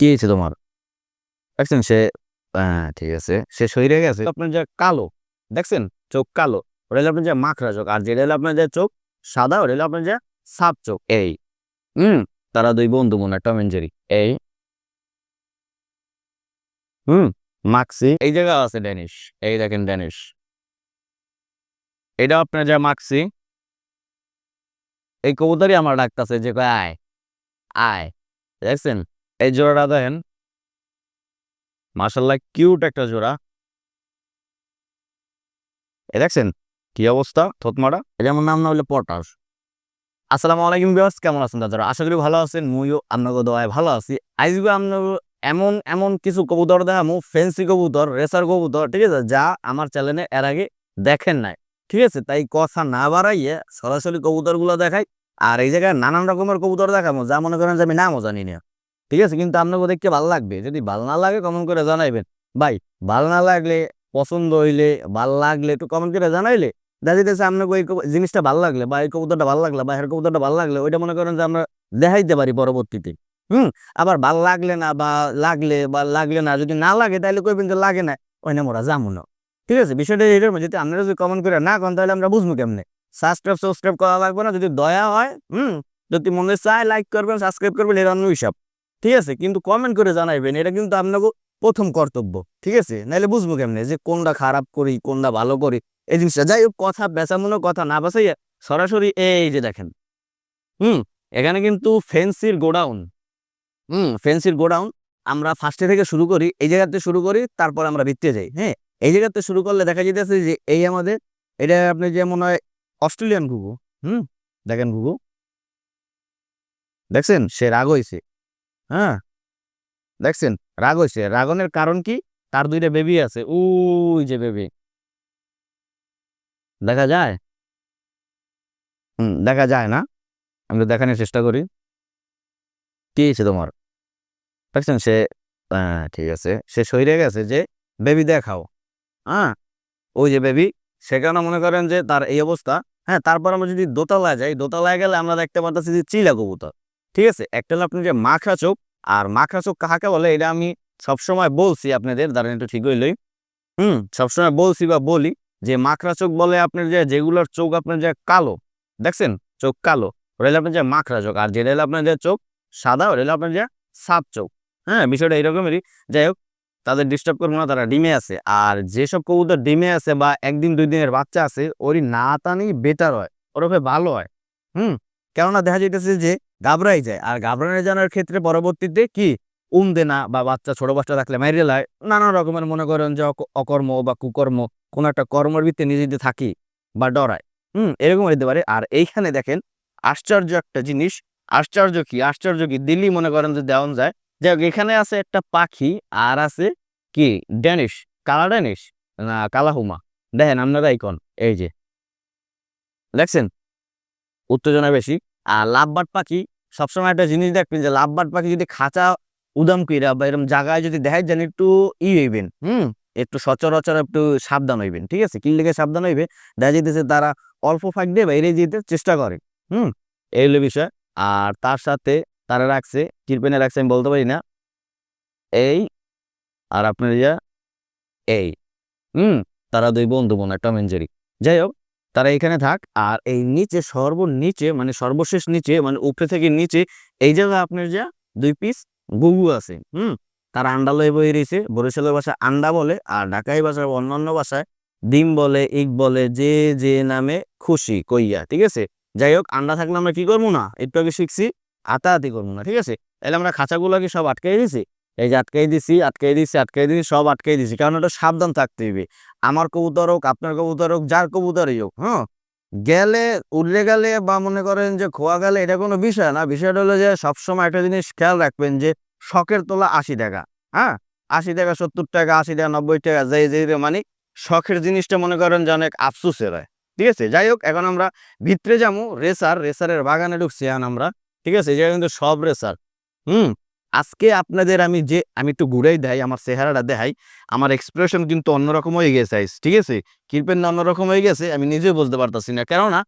কি হয়েছে তোমার। দেখছেন সে হ্যাঁ ঠিক আছে। সে শরীরে গেছে। আপনার যে কালো, দেখছেন? চোখ কালো। ওটা হলো আপনার যে মাখরা চোখ। আর যেটা হলো আপনার যে চোখ, সাদা, ওটা হলো আপনার যে সাপ চোখ। এই, হুম? তারা দুই বন্ধু, মনে টম এন্ড জেরি। এই, হুম? মাক্সি। এই জায়গা আছে ড্যানিশ। এই দেখেন ড্যানিশ। এটা আপনার যা মাক্সি। এই কবুতরই আমার ডাকতেছে যে আয় আয়। দেখছেন? এই জোড়াটা দেখেন। মাশাল্লাহ কিউট একটা জোড়া। এ দেখছেন কি অবস্থা থতমারা? আমার নাম না হলে পটাশ। আসসালামু আলাইকুম বিয়াস কেমন আছেন দাদারা আশা করি ভালো আছেন মুইও আপনাকে দোয়ায় ভালো আছি। আজকে আপনাকে এমন এমন কিছু কবুতর দেখামু ফেন্সি কবুতর রেসার কবুতর ঠিক আছে যা আমার চ্যানেলে এর আগে দেখেন নাই ঠিক আছে? তাই কথা না বাড়াইয়ে সরাসরি কবুতরগুলো দেখাই আর এই জায়গায় নানান রকমের কবুতর দেখাবো যা মনে করেন যে আমি নামও জানি না। ঠিক আছে? কিন্তু আপনাকে দেখতে ভালো লাগবে? যদি ভালো না লাগে কমেন্ট করে জানাইবেন। ভাই, ভালো না লাগলে, পছন্দ হইলে, ভালো লাগলে একটু কমেন্ট করে জানাইলে, দেখা যেতেছে আপনাকে ওই জিনিসটা ভালো লাগলে বা এই কবুতরটা ভালো লাগলে বা এর কবুতরটা ভালো লাগলে, ওইটা মনে করেন যে আমরা দেখাইতে পারি পরবর্তীতে। হুম? আবার ভালো লাগলে না বা লাগলে বা লাগলে না, যদি না লাগে তাহলে কইবেন যে লাগে না, ওই না মোরা যাব না। ঠিক আছে? বিষয়টা এটার যদি আপনারা যদি কমেন্ট করে না করেন তাহলে আমরা বুঝব কেমনে? সাবস্ক্রাইব সাবস্ক্রাইব করা লাগবে না, যদি দয়া হয়, হুম? যদি মনে চায় লাইক করবেন সাবস্ক্রাইব করবেন এটা অন্য হিসাব। ঠিক আছে? কিন্তু কমেন্ট করে জানাইবেন, এটা কিন্তু আপনাকে প্রথম কর্তব্য, ঠিক আছে? নাহলে বুঝব কেমনে যে কোনটা খারাপ করি, কোনটা ভালো করি, এই জিনিসটা। যাই হোক, কথা বেচামূলক কথা না বাসাইয়া সরাসরি এই যে দেখেন। হুম, এখানে কিন্তু ফেন্সির গোডাউন। হুম ফেন্সির গোডাউন। আমরা ফার্স্টে থেকে শুরু করি, এই জায়গাতে শুরু করি, তারপর আমরা ভিত্তে যাই হ্যাঁ? এই জায়গাতে শুরু করলে দেখা যেতেছে যে এই আমাদের, এটা আপনি যে মনে হয় অস্ট্রেলিয়ান ঘুঘু, হুম? দেখেন ঘুঘু। দেখছেন? সে রাগ হয়েছে হ্যাঁ? দেখছেন? রাগ হয়েছে রাগনের কারণ কি? তার দুইটা বেবি আছে। ওই যে বেবি দেখা যায়? হুম, দেখা যায় না। আমি তো দেখানোর চেষ্টা করি। কি হয়েছে তোমার? দেখছেন? সে হ্যাঁ ঠিক আছে। সে সইরে গেছে যে বেবি দেখাও। হ্যাঁ? ওই যে বেবি সেখানে মনে করেন যে, তার এই অবস্থা? হ্যাঁ তারপর আমরা যদি দোতলায় যাই, দোতলায় গেলে আমরা দেখতে পাচ্ছি যে, চিলা কবুতর। ঠিক আছে? একটা হলো আপনি যে মাখা চোখ, আর মাখা চোখ কাহাকে বলে? এটা আমি সবসময় বলছি আপনাদের, দাঁড়ান একটু ঠিক হইলই। হুম, সবসময় বলছি বা বলি যে মাখরা চোখ বলে আপনার যে যেগুলোর চোখ আপনার যে কালো, দেখছেন? চোখ কালো, ওটা হলো আপনার যে মাখরা চোখ, আর যেটা হলো আপনার যে চোখ সাদা, ওটা হলো আপনার যে সাপ চোখ। হ্যাঁ বিষয়টা এরকমেরই। যাই হোক, তাদের ডিস্টার্ব করব না, তারা ডিমে আছে। আর যেসব কবুতর ডিমে আছে বা একদিন, দুই দিনের বাচ্চা আছে, ওরই না টানেই বেটার হয় ওরফে ভালো হয়। হুম, কেননা দেখা যাইতেছে যে ঘাবড়াই যায়। আর ঘাবড়ানো জানার ক্ষেত্রে পরবর্তীতে কি? উম দে না বা বাচ্চা, ছোট বাচ্চা থাকলে মাইরে লায়। নানা রকমের মনে করেন যে অক- অকর্ম বা কুকর্ম, কোনো একটা কর্মের ভিত্তিতে নিজেদের থাকি বা ডরায় হুম এরকম হতে পারে। আর এইখানে দেখেন, আশ্চর্য একটা জিনিস। আশ্চর্য কি? আশ্চর্য কি? দিল্লি মনে করেন যে দেওয়ান যায়। যাই হোক এখানে আছে একটা পাখি, আর আছে কি? ড্যানিশ। কালা ড্যানিশ? না কালাহুমা দেখেন, আপনারা আইকন এই যে। দেখছেন? উত্তেজনা বেশি। আর লাভবাট পাখি সবসময় একটা জিনিস দেখবেন যে লাভবাট পাখি যদি খাঁচা উদাম কইরা বা এরকম জায়গায় যদি দেখায় যেন একটু ই হইবেন, হুম? একটু সচরাচর একটু সাবধান হইবেন, ঠিক আছে? কি লেগে সাবধান হইবে। দেখা যেতেছে তারা অল্প ফাঁক দিয়ে বাইরে যেতে চেষ্টা করে, হুম? এই হলো বিষয়। আর তার সাথে তারা রাখছে, কিরপেনে রাখছে আমি বলতে পারি না। এই আর আপনার ইয়া, এই, হুম? তারা দুই বন্ধু বোন টম এন্ড জেরি। যাই হোক তারা এখানে থাক। আর এই নিচে, সর্বনিচে মানে সর্বশেষ নিচে মানে উপরে থেকে নিচে, এই জায়গায় আপনার যা, দুই পিস গুগু আছে, হুম? তারা আন্ডা লয়ে বই রয়েছে। বরিশালের ভাষায় আন্ডা বলে, আর ঢাকাই ভাষায় অন্যান্য ভাষায় ডিম বলে, ইক বলে, যে যে নামে খুশি, কইয়া, ঠিক আছে? যাই হোক, আন্ডা থাকলে আমরা কি করব না? একটু আগে শিখছি আতাহাতি করব না, ঠিক আছে? তাহলে আমরা খাঁচাগুলোকে সব আটকাই দিছি। এই যে আটকাই দিছি আটকাই দিছি আটকাই দিছি, সব আটকাই দিছি, কারণ ওটা সাবধান থাকতে হবে। আমার কবুতর হোক, আপনার কবুতর হোক, যার কবুতরই হোক হ্যাঁ? গেলে, উড়লে গেলে বা মনে করেন যে খোয়া গেলে এটা কোনো বিষয় না। বিষয়টা হলো যে সবসময় একটা জিনিস খেয়াল রাখবেন যে শখের তোলা আশি টাকা হ্যাঁ? আশি টাকা, সত্তর টাকা, আশি টাকা, নব্বই টাকা যে যে মানে শখের জিনিসটা মনে করেন যে অনেক আফসোসের হয়, ঠিক আছে? যাই হোক, এখন আমরা ভিতরে যাব, রেসার, রেসারের বাগানে ঢুকছি এখন আমরা, ঠিক আছে? এটা কিন্তু সব রেসার, হুম? আজকে আপনাদের আমি যে আমি একটু ঘুরাই দেয় আমার চেহারাটা দেখাই আমার এক্সপ্রেশন কিন্তু অন্যরকম হয়ে গেছে আইস, ঠিক আছে? কিরপেন না অন্যরকম হয়ে গেছে আমি নিজেও বুঝতে পারতাছি না। কেননা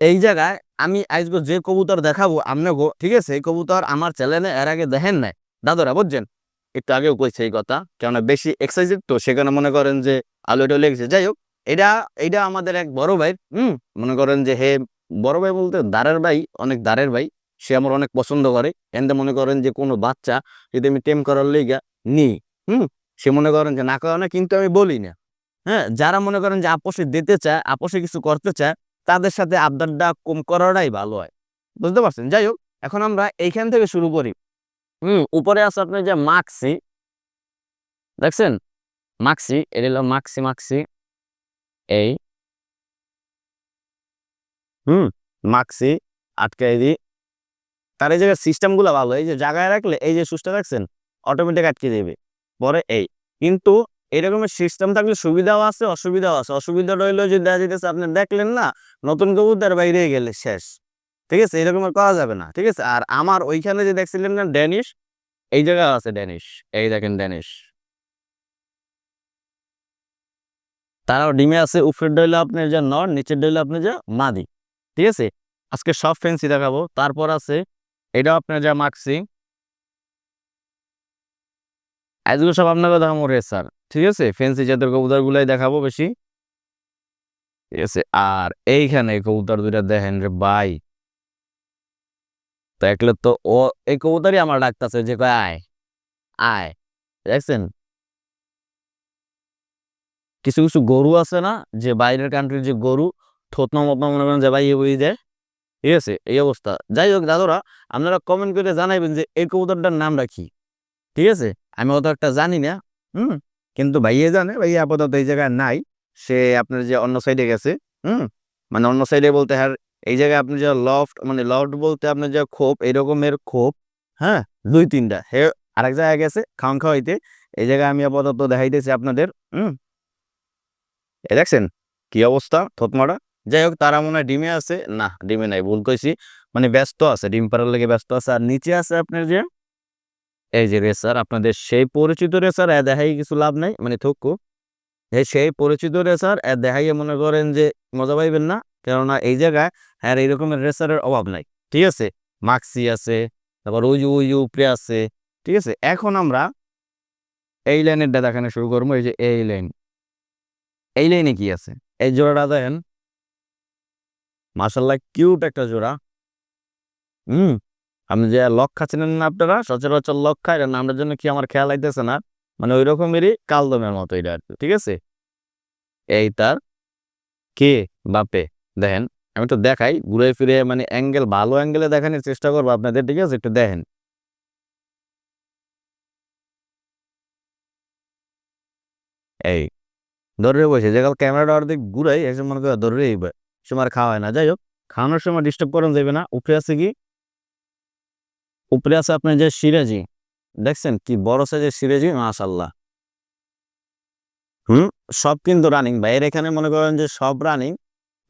এই জায়গায় আমি আজকে যে কবুতর দেখাবো আপনাকে ঠিক আছে? এই কবুতর আমার চ্যানেলে এর আগে দেখেন নাই। দাদরা বুঝছেন? একটু আগেও কইছে এই কথা কেননা বেশি এক্সাইটেড তো সেখানে মনে করেন যে আলো এটা লেগেছে যাই হোক এটা এটা আমাদের এক বড় ভাই হুম? মনে করেন যে হে বড় ভাই বলতে দাঁড়ের ভাই অনেক দাঁড়ের ভাই। সে আমার অনেক পছন্দ করে। এনতে মনে করেন যে কোনো বাচ্চা যদি আমি টেম করার লেগা নিই, হুম, সে মনে করেন যে না করে না কিন্তু আমি বলি না। হ্যাঁ যারা মনে করেন যে আপোষে দিতে চায়, আপোষে কিছু করতে চায়, তাদের সাথে আবদারটা কম করাটাই ভালো হয়। বুঝতে পারছেন? যাই হোক, এখন আমরা এইখান থেকে শুরু করি। হুম, উপরে আছে আপনার যে মাক্সি। দেখছেন? মাক্সি, এটা হলো মাক্সি মাক্সি। এই। হুম, মাক্সি, আটকাই দিই। তার এই জায়গায় সিস্টেমগুলো ভালো। এই যে জায়গায় রাখলে এই যে সুস্থ রাখছেন অটোমেটিক আটকে দেবে। পরে এই। কিন্তু এরকমের সিস্টেম থাকলে সুবিধাও আছে, অসুবিধাও আছে। অসুবিধা রইল যে দেখা যেতেছে আপনি দেখলেন না, নতুন কবুতর বাইরে গেলে শেষ। ঠিক আছে? এরকমের করা যাবে না। ঠিক আছে? আর আমার ওইখানে যে দেখছিলেন না ড্যানিশ, এই জায়গায় আছে ড্যানিশ। এই দেখেন ড্যানিশ। তারাও ডিমে আছে, উপরের ডইলে আপনার যে নর, নিচের ডইলে আপনার যে মাদি। ঠিক আছে? আজকে সব ফেন্সি দেখাবো। তারপর আছে এটাও আপনার যা মাক্সি এগুলো সব আপনাকে দেখাবো রেসার ঠিক আছে? ফেন্সি জাতের কবুতর গুলাই দেখাবো বেশি। ঠিক আছে? আর এইখানে কবুতর দুইটা দেখেন রে ভাই। তো একলে তো ও, এই কবুতরই আমার ডাকতেছে যে কয়, আয় আয়, দেখছেন? কিছু কিছু গরু আছে না, যে বাইরের কান্ট্রির যে গরু, থতনা মতনা মনে করেন যে ভাই বই দেয় ঠিক আছে, এই অবস্থা। যাই হোক দাদুরা, আপনারা কমেন্ট করে জানাইবেন যে এই কবুতরটার নাম রাখি ঠিক আছে? আমি অত একটা জানি না, হুম? কিন্তু ভাইয়ে জানে ভাই আপাতত এই জায়গায় নাই। সে আপনার যে অন্য সাইডে গেছে, হুম? মানে অন্য সাইডে বলতে হ্যাঁ এই জায়গায় আপনি যে লফট মানে লফট বলতে আপনার যে খোপ এরকমের খোপ হ্যাঁ? দুই, তিনটা। হে, আরেক জায়গায় গেছে, খাওয়ান খাওয়াইতে। এই জায়গায় আমি আপাতত দেখাইতেছি আপনাদের, হুম? এ দেখছেন? কি অবস্থা? থতমারা? যাই হোক তারা মনে হয় ডিমে আছে। না, ডিমে নাই, ভুল কইছি। মানে ব্যস্ত আছে, ডিম পাড়ার লেগে ব্যস্ত আছে। আর নিচে আছে আপনার যে, এই যে রেসার, আপনাদের সেই পরিচিত রেসার, এ দেখাই কিছু লাভ নাই মানে থক্কু এই সেই পরিচিত রেসার, এ দেখাইয়ে মনে করেন যে, মজা পাইবেন না। কেননা এই জায়গায় হ্যাঁ এই রকমের রেসারের অভাব নাই, ঠিক আছে? মাক্সি আছে, তারপর ওই ওই উপরে আছে, ঠিক আছে? এখন আমরা এই লাইনেরটা দেখানো শুরু করব, এই যে এই লাইন। এই লাইনে কি আছে? এই জোড়াটা দেখেন মার্শাল্লাহ কিউট একটা জোড়া। হুম, আপনি যে লক খাচ্ছিলেন না আপনারা, সচরাচর লক খায় এটা নামটার জন্য কি আমার খেয়াল আইতেছে না? মানে ওই রকমেরই কালদমের মতো এটা আর ঠিক আছে? এই তার কে? বাপে, দেখেন, আমি তো দেখাই, ঘুরে ফিরে মানে অ্যাঙ্গেল, ভালো অ্যাঙ্গেলে দেখানোর চেষ্টা করব আপনাদের, ঠিক আছে? একটু দেখেন। এই, ধরে বসে, যে কাল ক্যামেরাটা অর্ধেক ঘুরাই, এসে মনে করে ধরে এইবার সে আমার খাওয়া হয় না। যাই হোক, খাওয়ানোর সময় ডিস্টার্ব করানো যাবে না। উপরে আছে কি? উপরে আছে আপনার যে সিরাজি। দেখছেন কি বড় সাইজের সিরাজি মাশাল্লাহ হুম? সব কিন্তু রানিং ভাইয়ের এখানে মনে করেন যে সব রানিং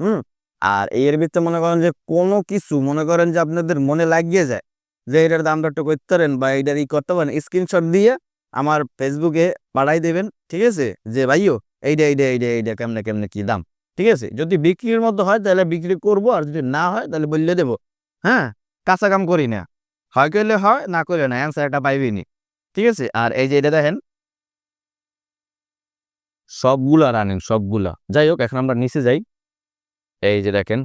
হুম? আর এর ভিতরে মনে করেন যে কোনো কিছু মনে করেন যে আপনাদের মনে লাগিয়ে যায় যে এটার দামটা একটু করতে পারেন বা এটার ই করতে পারেন স্ক্রিনশট দিয়ে আমার ফেসবুকে পাঠাই দেবেন, ঠিক আছে? যে ভাইও এইটা এইটা এইটা এইটা কেমনে কেমনে কি দাম? ঠিক আছে? যদি বিক্রির মতো হয়, তাহলে বিক্রি করব, আর যদি না হয়, তাহলে বললে দেবো। হ্যাঁ? কাঁচা কাম করি না। হয় করলে হয়, না করলে না অ্যান্সার একটা পাইবিনি ঠিক আছে? আর এই যে এটা দেখেন। সবগুলা রানিং সবগুলা। যাই হোক, এখন আমরা নিচে যাই। এই যে দেখেন।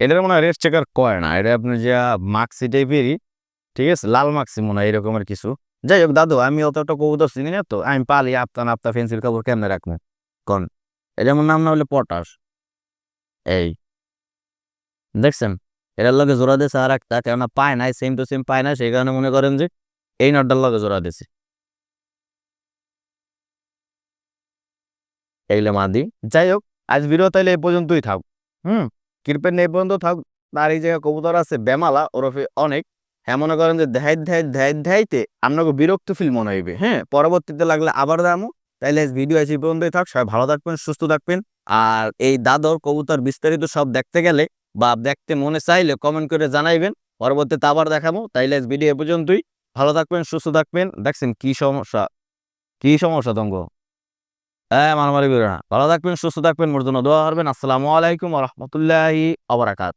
এটার মনে হয় রেট চেকার করে না? এটা আপনি যা মার্কশিটে টাইপেরই ঠিক আছে? লাল মাক্সি মনে হয় এরকমের কিছু। যাই হোক দাদু, আমি অতটা কবুতর চিনি না তো, আমি পালি আপতান আপতা ফেন্সিল কাপড় কেমনে রাখব? কোন? এটা আমার নাম না হলে পটাশ। এই। দেখছেন? এটার লগে জোড়া দিয়েছে আর একটা, কেননা পায় নাই সেম টু সেম পায় না সেই কারণে মনে করেন যে এই নটটার লগে জোড়া দিয়েছে। এইগুলো মাদি। যাই হোক আজ ভিডিও তাইলে এই পর্যন্তই থাক। হুম? কৃপেন এই পর্যন্ত থাক। তার এই জায়গায় কবুতর আছে, বেমালা, ওরফে অনেক। হ্যাঁ মনে করেন যে দেখাই দেখাই দেখাই দেখাইতে আপনাকে বিরক্ত ফিল মনে হইবে। হ্যাঁ পরবর্তীতে লাগলে আবার দামো তাইলে ভিডিও আছে পর্যন্তই থাক। সবাই ভালো থাকবেন, সুস্থ থাকবেন। আর এই দাদর, কবুতর বিস্তারিত সব দেখতে গেলে বা দেখতে মনে চাইলে কমেন্ট করে জানাইবেন। পরবর্তীতে আবার দেখাবো। তাইলে ভিডিও এ পর্যন্তই। ভালো থাকবেন, সুস্থ থাকবেন। দেখছেন কি সমস্যা? কি সমস্যা তঙ্গ? হ্যাঁ মারামারি করো না। ভালো থাকবেন, সুস্থ থাকবেন। মোর জন্য দোয়া করবেন। আসসালামু আলাইকুম রহমতুল্লাহি আবরাকাত